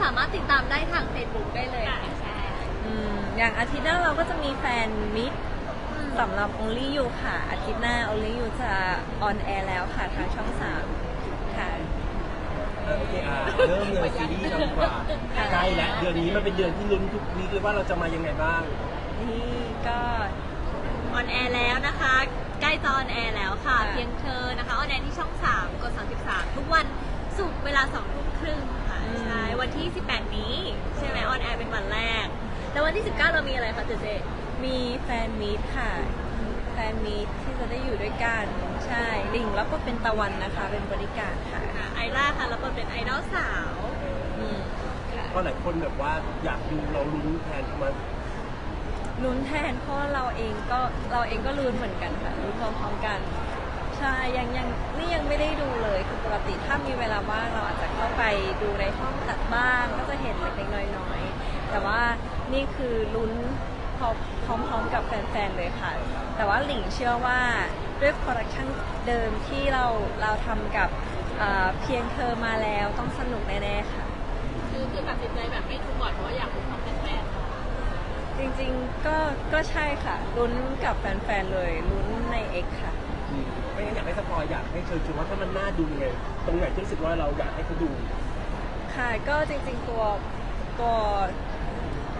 สามารถติดตามได้ทาง Facebook ได้เลยค่ะใช่อืมอย่างอาทิตย์หน้าเราก็จะมีแฟนมิตรอืมสำหรับ Only You ค่ะ อาทิตย์หน้า Only You จะออนแอร์แล้วค่ะ ทางช่อง 3ค่ะอะ โอเคอะเริ่มเลยซีรีส์กันดีกว่าใกล้แล้วเดือนนี้มันเป็นเดือนที่ลุ้นทุกวีคเลยว่าเราจะมายังไงบ้าง นี่ก็ออนแอร์แล้วนะคะ ใกล้จะออนแอร์แล้วค่ะ ค่ะ เพียงเธอนะคะออนแอร์ที่ช่อง 3 กด 33 ทุกวันศุกร์เวลา2ทุ่มครึ่งค่ะ ใช่วันที่ 18 นี้ ใช่ไหมออนแอร์เป็นวันแรก แล้ววันที่ 19 เรามีอะไรคะเจเจมีแฟนมีตค่ะ แฟนมีตที่จะได้อยู่ด้วยกัน ใช่ลิงแล้วก็เป็นตะวันนะคะ เป็นบริการค่ะค่ะไอร่าค่ะรับบทเป็นไอดอลสาวอืมค่ะก็หลายคนแบบว่าอยากดูเราลุ้นแทนเขามาลุ้นแทนเพราะว่าเราเองก็เราเองก็ลุ้นเหมือนกันค่ะลุ้นพร้อมๆกันใช่ยังยังนี่ยังไม่ได้ดูเลยคือปกติถ้ามีเวลาว่างเราอาจจะเข้าไปดูในห้องตัดบ้างก็จะเห็นเล็กๆน้อยๆ แต่ว่านี่คือลุ้นพร้อมพร้อมๆกับแฟนๆเลยค่ะ แต่ว่าหลิงเชื่อว่าด้วยโปรดักชันเดิมที่เราเราทำกับเอ่อเพียงเธอมาแล้วต้องสนุกแน่ๆค่ะ คือคือตัดสินใจแบบไม่ทุกบอดเพราะว่าอยากรู้ความเป็นแฟนจริงๆก็ก็ใช่ค่ะลุ้นกับแฟนๆเลยลุ้นใน X ค่ะอืม ไม่งั้นอยากให้สปอยอยากให้เชิญชวนว่าถ้ามันน่าดูยังไงตรงไหนที่รู้สึกว่าเราอยากให้เขาดู ค่ะก็จริงๆตัวตัว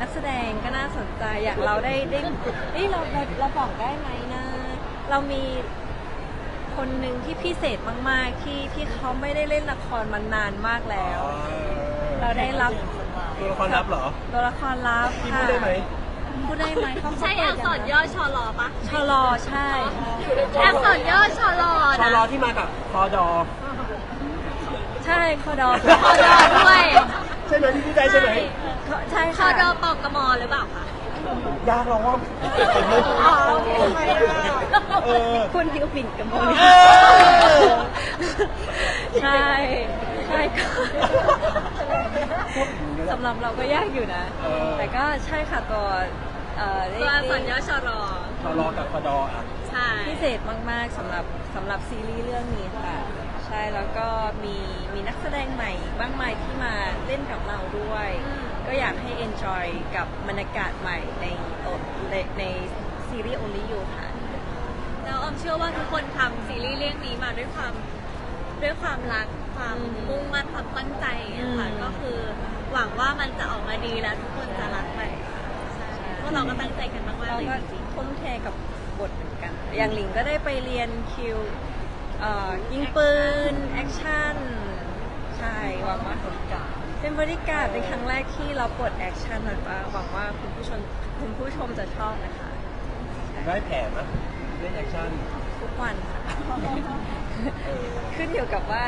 นักแสดงก็น่าสนใจอยากเราได้ได้นี่เราเราเราบอกได้ไหมนะ เรามีคนหนึ่งที่พิเศษมากๆที่ที่เขาไม่ได้เล่นละครมานานมากแล้ว เราได้รับตัวละครลับเหรอตัวละครลับพี่ค่ะพูดได้ไหม พูดได้ไหมเขาใช่อักษรย่อชอลอปะชะลอใช่อักษรย่อชอลอชอนะรอที่มากับคอดอ ใช่คอดอคอดอด้วย ใช่ไหมพี่พูดได้ใช่ไหมใช่คอค่ะดอปอกกมหรือเปล่าคะยากหรอว่าอ๋อโอเคเออคุณดิวปิ่นกับโมเออใช่ใช่ก็สำหรับเราก็ยากอยู่นะเออแต่ก็ใช่ค่ะตัว เอ่อได้ตัวอักษรย่อชอรอชอรอกับคอดออะใช่พิเศษมากๆสำหรับสำหรับซีรีส์เรื่องนี้ค่ะ ใช่แล้วก็มีมีนักแสดงใหม่มากมายที่มาเล่นกับเราด้วย ก็อยากให้ enjoy กับบรรยากาศใหม่ในโอในในซีรีส์ Only You ค่ะแล้วออมเชื่อว่าทุกคนทำซีรีส์เรื่องนี้มาด้วยความด้วยความรักความอืมมุ่งมั่นความตั้งใจอะค่ะอืมก็คือหวังว่ามันจะออกมาดีแล้วทุกคนจะรักไปใช่ พวกเราก็ตั้งใจกันมากๆเราเลยก็จริงทุ่มเทกับบทเหมือนกัน อย่างหลิงก็ได้ไปเรียนคิวเอ่อยิงปืน แอคชั่น ใช่หวังว่าเป็นบริการเป็นครั้งแรกที่เราปลดแอคชั่นหวังว่าหวังว่าคุณผู้ชมคุณผู้ชมจะชอบนะคะ ได้แผลไหมเล่นแอคชั่นทุกวันค่ะ เออขึ้นอยู่กับว่า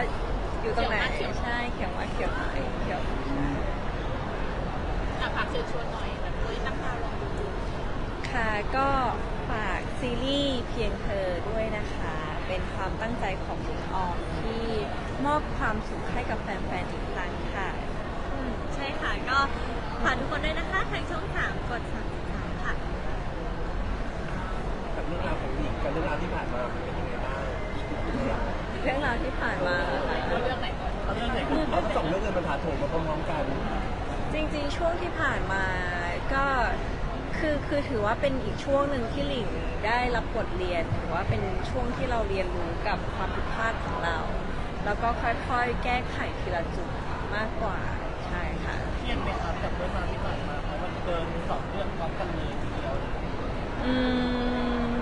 อยู่ตรงไหน ใช่ เขียวว่าเขียวไหนเขียว ๆอยากฝากเชิญชวนหน่อย แบบเฮ้ยตั้งตารอดูค่ะก็ฝากซีรีส์เพียงเธอด้วยนะคะ เป็นความตั้งใจของหญิงออมที่มอบความสุขให้กับแฟนๆอีกครั้งค่ะอืมใช่ค่ะ ก็ฝากทุกคนด้วยนะคะ ทางช่องสามกด33ค่ะ กับเรื่องราวของหญิงกับเรื่องราวที่ผ่านมาเป็นยังไงบ้างเรื่องราวที่ผ่านมาค่ะเรื่องไหนก่อนเอาเรื่องไหนก่อนเอาทั้งสองเรื่องเลยมันถาโถมมาพร้อมๆกัน จริงๆ ช่วงที่ผ่านมา ก็คือคือถือว่าเป็นอีกช่วงหนึ่งที่หลิงได้รับบทเรียนถือว่าเป็นช่วงที่เราเรียนรู้กับความผิดพลาดของเรา แล้วก็ค่อยๆ แก้ไขทีละจุดมากกว่าใช่ค่ะ เครียดไหมครับกับเรื่องราวที่ผ่านมาเพราะว่าเดินสองเรื่องพร้อมกันเลยทีเดียวอืม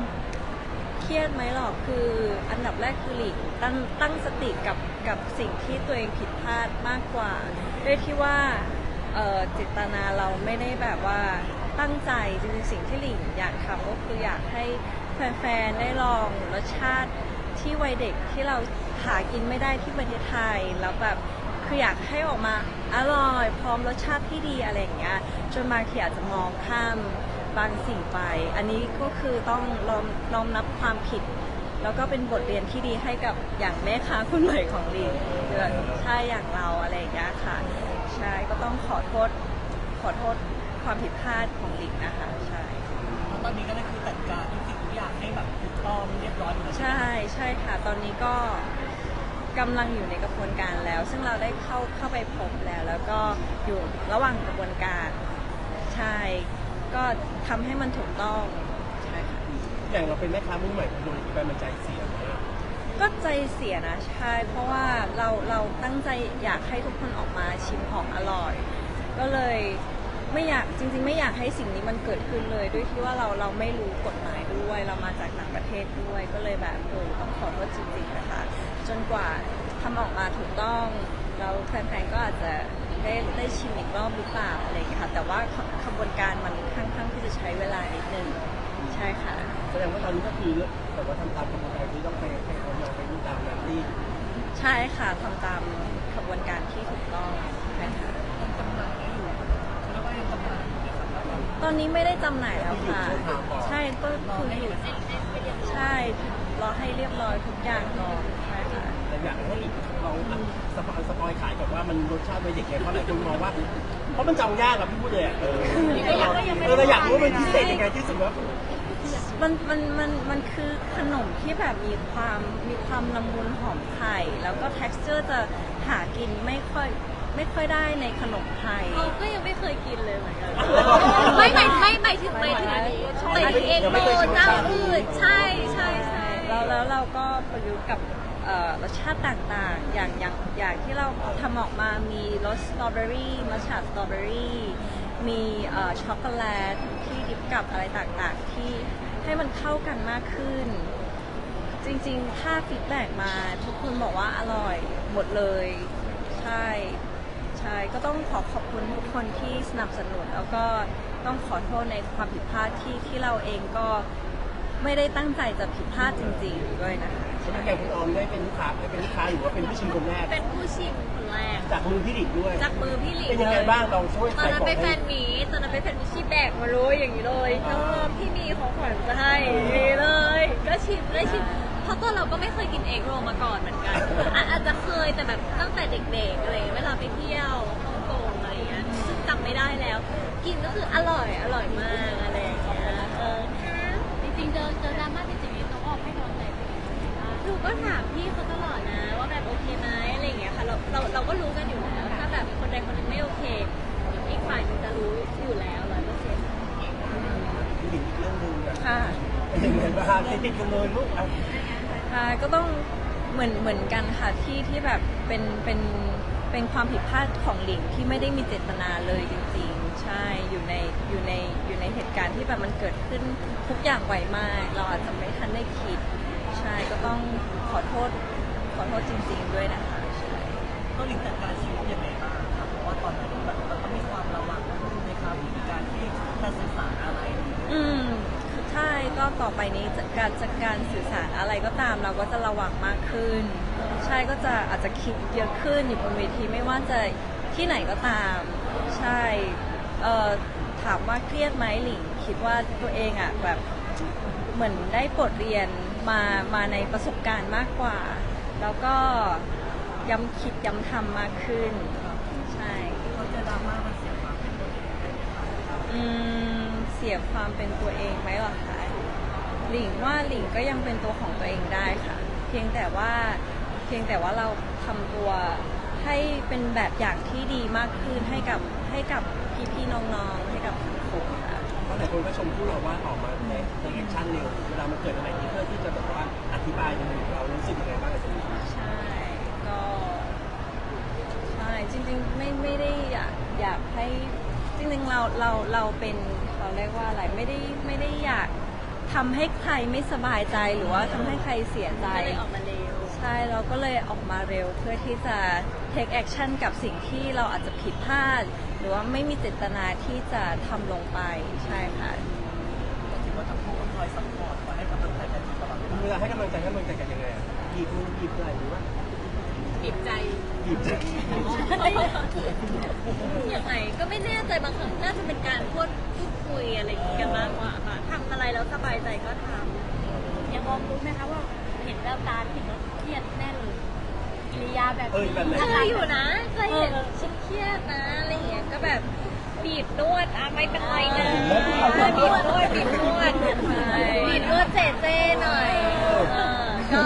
เครียดไหมหรอกคืออันดับแรกคือหลีกตั้งตั้งสติกับกับสิ่งที่ตัวเองผิดพลาดมากกว่าด้วยที่ว่า เอ่อเจตนาเราไม่ได้แบบว่าตั้งใจจริงๆสิ่งที่หลิงอยากทำก็คืออยากให้แฟนๆได้ลองรสชาติที่วัยเด็กที่เราหากินไม่ได้ที่ประเทศไทยแล้วแบบคืออยากให้ออกมาอร่อยพร้อมรสชาติที่ดีอะไรอย่างเงี้ยจนบางทีอาจจะมองข้ามบางสิ่งไป อันนี้ก็คือต้องรอมน้อมนับความผิด แล้วก็เป็นบทเรียนที่ดีให้กับอย่างแม่ค้าคนใหม่ของลีนใช่อย่างเราอะไรอย่างเงี้ยค่ะ ต้องขอโทษ ขอโทษความผิดพลาดของลินนะคะ ใช่ เพราะตอนนี้ก็ได้คือจัดการทุกสิ่งทุกอย่างให้แบบถูกต้องเรียบร้อยหมดแล้วใช่ใช่ค่ะ ตอนนี้ก็กำลังอยู่ในกระบวนการแล้ว ซึ่งเราได้เข้าเข้าไปพบแล้ว แล้วก็อยู่ระหว่างกระบวนการใช่ก็ทำให้มันถูกต้องใช่ค่ะ อย่างเราเป็นแม่ค้ามือใหม่คุณโดนไปมันใจเสียมา ก็ใจเสียนะใช่เพราะว่าเราเราตั้งใจอยากให้ทุกคนออกมาชิมของอร่อย ก็เลยไม่อยากจริง ๆ ไม่อยากให้สิ่งนี้มันเกิดขึ้นเลย ด้วยที่ว่าเราเราไม่รู้กฎหมายด้วย เรามาจากต่างประเทศด้วย ก็เลยแบบเออต้องขอโทษจริงๆนะคะจนกว่าทำออกมาถูกต้องแล้วแฟนๆก็อาจจะได้ได้ชิมอีกรอบหรือเปล่าอะไรอย่างเงี้ยค่ะแต่ว่าขบวนการมันค่อนข้างที่จะใช้เวลานิดนึงใช่ค่ะแสดงว่าตอนนี้ก็คือแต่ว่าทำตามกระบวนการที่ต้องไปให้เขายอมไปดูตามนั้นที่ ใช่ค่ะทำตามขบวนการที่ถูกต้องนะคะยังจำหน่ายอยู่เขาเรียกว่ายังจำหน่ายอยู่นะครับแล้วก็ตอนนี้ไม่ได้จำหน่ายแล้วค่ะ ใช่ก็คือหยุดใช่รอให้เรียบร้อยทุกอย่างก่อนใช่ค่ะแต่อยากให้อีกลองสปอยสปอยขายก่อนว่ามันรสชาติเป็นยังไงเพราะหลายคนมองว่าเพราะมันจำยากอะพี่พูดเลยอะเออเออเราอยากรู้ว่ามันพิเศษยังไงที่สุดว่า มันมันมันมันคือขนมที่แบบมีความมีความละมุนหอมไข่แล้วก็ texture จะหากินไม่ค่อยไม่ค่อยได้ในขนมไทยเขาก็ยังไม่เคยกินเลยเหมือนกัน ไม่ไม่ไม่ไม่ถึงไม่ถึงอันนี้ไม่ถึงเอ็กโรเจ้าอื่นใช่ใช่ใช่แล้วแล้วเราก็ประยุกต์กับเอ่อรสชาติต่างๆ อย่างอย่างอย่างที่เราทำออกมามีรสสตรอเบอรี่มัชชาสตรอเบอรี่มีเอ่อช็อกโกแลตที่ดิบกับอะไรต่างๆที่ ให้มันเข้ากันมากขึ้น จริงๆ ถ้าฟีดแบ็กมาทุกคนบอกว่าอร่อยหมดเลย ใช่ ใช่ ก็ต้องขอขอบคุณทุกคนที่สนับสนุน แล้วก็ต้องขอโทษในความผิดพลาดที่ที่เราเองก็ไม่ได้ตั้งใจจะผิดพลาดจริงๆด้วยนะคะใช่ไหมอย่างคุณออมได้เป็นลูกค้าได้เป็นลูกค้าหรือว่าเป็นผู้ชิมคนแรกเป็นผู้ชิมคน แรก จากมือพี่ดิกด้วย จากมือพี่หลิงเป็นยังไงเลยบ้างเราช่วยตอนขายนั้ขนองไปแฟให้นมีตตอนนั้นไปแฟนมีชีแบกมาเลยอย่างนี้เลยน้องพี่มีของขวัญจะให้อย่างนี้เลย ก็ชิมได้ชิมเพราะตัวเราก็ไม่เคยกินเอ็กโรมาก่อนเหมือนกันอะอาจจะเคยแต่แบบตั้งแต่เด็กๆอะไรอย่างเงี้ยเวลาไปเที่ยวฮ่องกงอะไรอย่างเงี้ยซึ่งจำไม่ได้แล้ว กินก็คืออร่อยอร่อยมากอะไรอย่างเงี้ยเออค่ะจริงๆเจอเจอดราม่าจริงๆน้องออกให้กำลังใจตัวเองยังไงบ้างหนูก็ถามพี่เขาตลอดนะว่าแบบโอ เคไหมอะไรอย่างเงี้ยค่ะเราเราเราก็รู้กันอยู่แล้ว ถ้าแบบคนใดคนหนึ่งไม่โอเค อีกฝ่ายหนึงจะรู้อยู่แล้วร้อยเปอร์เซ็นต์พี่ดิกอีกเรื่องหนึงอะค่ะ เป็นยังไงบ้างติดติดกันเลยลูกอะค่ะก็ต้องเหมือนเหมือนกันค่ะที่ที่แบบเป็นเป็นเป็นความผิดพลาดของหลิงที่ไม่ได้มีเจตนาเลยจริงๆ ใช่อยู่ในอยู่ในอยู่ในเหตุการณ์ที่แบบมันเกิดขึ้นทุกอย่างไวมาก เราอาจจะไม่ทันได้คิด ใช่ก็ต้องขอโทษ ขอโทษจริง ๆ ด้วยนะคะใช่ก็หลิงจัดการชีวิตยังไงบ้างครับเพราะว่าตอนนั้นแบบเราต้องมีความระวังในครับในการที่จะสื่อสารอะไร อืมใช่ก็ต่อไปนี้จะการจัดการสื่อสารอะไรก็ตามเราก็จะระวังมากขึ้น ใช่ก็จะอาจจะคิดเยอะขึ้นอยู่บนเวทีไม่ว่าจะที่ไหนก็ตาม ใช่เอ่อถามว่าเครียดไหมหลิงคิดว่าตัวเองอะแบบเหมือนได้บทเรียนมามาในประสบการณ์มากกว่า แล้วก็ย้ำคิดย้ำทำมากขึ้น ใช่เขาจอดราม่ามันเสียความเป็นตัวเองอืมเสียความเป็นตัวเองไหมหรอคะหลิงว่าหลิงก็ยังเป็นตัวของตัวเองได้ค่ะ เพียงแต่ว่าเพียงแต่ว่าเราทำตัวให้เป็นแบบอย่างที่ดีมากขึ้นให้กับให้กับพี่ๆน้องๆให้กับสังคมค่ะ เพราะหลายคนก็ชมคู่เราว่าออกมาในแอคชั่นเร็วเวลามันเกิดอะไรที่เพื่อที่จะแบบว่าอธิบายในมุมเรารู้สึกยังไงบ้างกับตรงนี้ใช่ก็ใช่จริงๆไม่ไม่ได้อยากอยากให้จริงๆเราเราเราเป็นเขาเรียกว่าอะไรไม่ได้ไม่ได้อยากทำให้ใครไม่สบายใจหรือว่าทำให้ใครเสียใจออกมาเร็ว ช่เราก็เลยออกมาเร็วเพื่อที่จะ take action กับสิ่งที่เราอาจจะผิดพลาด หรือว่าไม่มีเจตนาที่จะทำลงไปใช่ค่ะก็ถือว่าทั้งคู่ก็คอยซัพพอร์ตคอยให้กำลังใจกันตลอดเวลาเวลาให้กำลังใจให้กำลังใจกันยังไงอะหยิบมือหยิบอะไรหรือว่าปิดใจหยิบยังไงก็ไม่แน่ใจบางครั้งน่าจะเป็นการพูดพูดคุยอะไรอย่างงี้กันมากกว่าค่ะทำอะไรแล้วสบายใจก็ทำยังมองรู้ไหมคะว่าเห็นแววตาเห็นว่าเครี ยดแน่เลยกิริยาแบบเออแบบไหน เคยอยู่นะเคยเห็นฉันเครียดนะอะไรอย่างเงี้ยก็แบบบีบนวดอะไม่เป็นไรนะบีบนวดบีบนวดบีบนวดเจเจหน่อยเออก็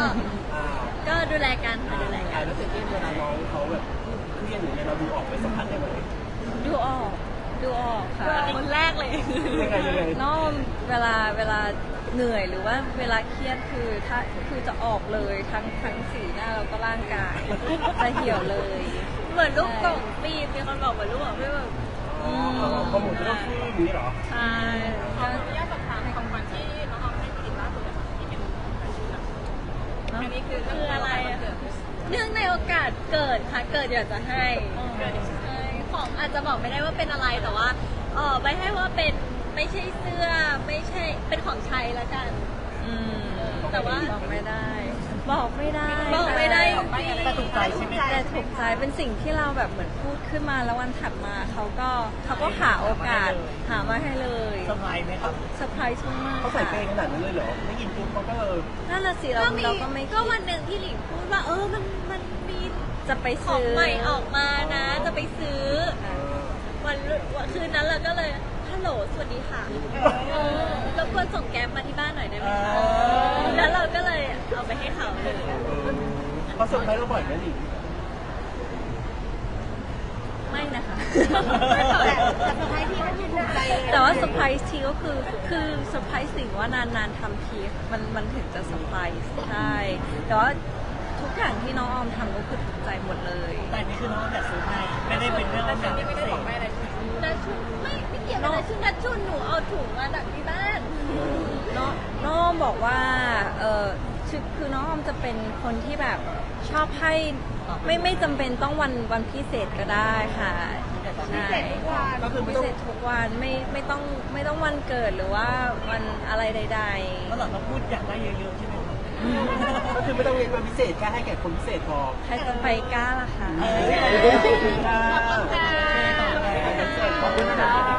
อ่าก็ดูแลกันค่ะดูแลกัอ่านแล้วเสร็จเวลาน้องเขาแบบเครียดหรืออะไรเราดูออกไปสัมผัสได้ไหมดูออกค่ะ คนแรกเลยยังไงยังไง น้องเวลาเวลา เหนื่อยหรือว่าเวลาเครียดคือถ้าคือจะออกเลยทั้งทั้งสีหน้าแล้วก็ร่างกายจะเหี่ยวเลยเหมือนลูกกล่องปีนมีคนบอกเหมือนลูกกล่องปีนแบบอ๋อพอหมดก็ต้องฟื้นอย่างนี้เหรอใช่ก็ย่าสอบถามของขวัญที่น้องออมให้พี่หลิงล่าสุดที่เป็นอันนี้คือคืออะไรอะเนื่องในโอกาสเกิดค่ะเกิดอยากจะให้ใช่ของอาจจะบอกไม่ได้ว่าเป็นอะไรแต่ว่าเออไปให้ว่าเป็น ไม่ใช่เสื้อไม่ใช่เป็นของใช้ละกัน อืมแต่ว่าบอกไม่ได้ บอกไม่ได้บอกไม่ได้จค่ะริงแต่ถูกใจใช่ไหมแต่ถูกใจเป็นสิ่งที่เราแบบเหมือนพูดขึ้นมาแล้ววันถัดมาเขาก็เขาก็หาโอกาสหามาให้เลยเซอร์ไพรส์ไหมครับเซอร์ไพรส์มากเขาใส่เปย์ขนาดนั้นเลยเหรอได้ยินปุ๊บเขาก็เออนั่นน่ะสิเราก็มีเราก็ไม่ก็คิดวันหนึ่งที่หลิงพูดว่า เออมันมันมีจะไปของซื้อใหม่ออกมานะ จะไปซื้อวันวันคืนนั้นเราก็เลยฮั ลโหลสวัสดีค่ะเออรบกวนส่งแก๊ปมาที่บ้านหน่อยได้ไหมคะเออแล้วเราก็เลยเอาไปให้เขาเลยเขาเซอร์ไพรส์เราบ่อยไหมหนิงไม่นะคะแต่สุดท้ายพี่ก็คือถูกใจเลยแต่ว่าเซอร์ไพรส์ทีก็คือคือเซอร์ไพรส์สิ่งว่านานๆทำทีมันมันถึงจะเซอร์ไพรส์ใช่แต่ว่าทุกอย่างที่น้องออมทำก็คือถูกใจหมดเลย แต่นี่คือน้องแบบซื้อให้ไม่ได้เป็นเรื่องแบบพิเศษ นัดชุนไม่ไม่เกี่ยวกับนัดชุนนัดชุนหนูเอาถุงมาดักที่บ้าน น้องน้องออมบอกว่าเออคือคือน้องออมจะเป็นคนที่แบบชอบให้ไม่ไม่จำเป็นต้องวันวันพิเศษก็ได้ค่ะใช่ก็คือไม่พิต้องเศษทุกวันไม่ไม่ต้องไม่ต้องวันเกิดหรือว่าวันอะไรใดแล้วหลังเราพูดอยากได้เยอะๆใช่ไหมครับก็คือไม่ต้องเรียนมาพิเศษแค่ให้แก่คนพิเศษพอๆ ใครจะไปกล้าล่ะคะเออขอบคุณค่ะ ขอบคุณค่ะ